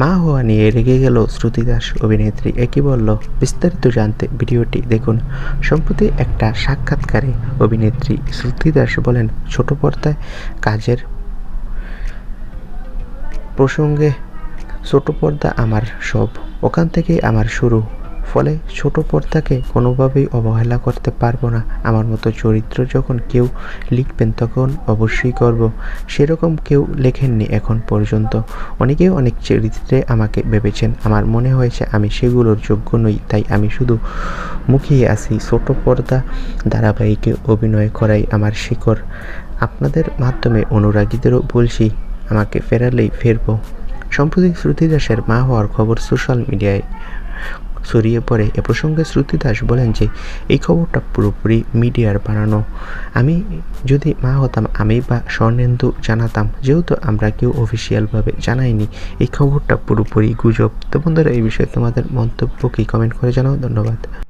মা হওয়া নিয়ে রেগে গেল শ্রুতি দাস অভিনেত্রী। একই বলল, বিস্তারিত জানতে ভিডিওটি দেখুন। সম্প্রতি একটা সাক্ষাৎকারে অভিনেত্রী শ্রুতি দাস বলেন, ছোট পর্দায় কাজের প্রসঙ্গে ছোট পর্দা আমার সব। ওখান থেকেই আমার শুরু। ফলে ছোট পর্দাকে কোনোভাবেই অবহেলা করতে পারব না। আমার মতো চরিত্র যখন কেউ লিখবেন তখন অবশ্যই করব। সেরকম কেউ লেখেননি এখন পর্যন্ত। অনেকেই অনেক চরিত্রে আমাকে ভেবেছেন, আমার মনে হয়েছে আমি সেগুলোর যোগ্য নই, তাই আমি শুধু মুখিয়ে আসি ছোট পর্দা ধারাবাহিকে অভিনয় করাই আমার শিকড়। আপনাদের মাধ্যমে অনুরাগীদেরও বলছি, আমাকে ফেরালেই ফিরবো। সম্প্রতি শ্রুতি দাসের মা হওয়ার খবর সোশ্যাল মিডিয়ায় ছড়িয়ে পড়ে। এ প্রসঙ্গে শ্রুতি দাস বলেন যে, এই খবরটা পুরোপুরি মিডিয়ার বানানো। আমি যদি মা হতাম, আমি বা স্বর্ণেন্দু জানাতাম। যেহেতু আমরা কেউ অফিসিয়ালভাবে জানাইনি, এই খবরটা পুরোপুরি গুজব। তো বন্ধুরা, এই বিষয়ে তোমাদের মন্তব্য কি? কমেন্ট করে জানাও। ধন্যবাদ।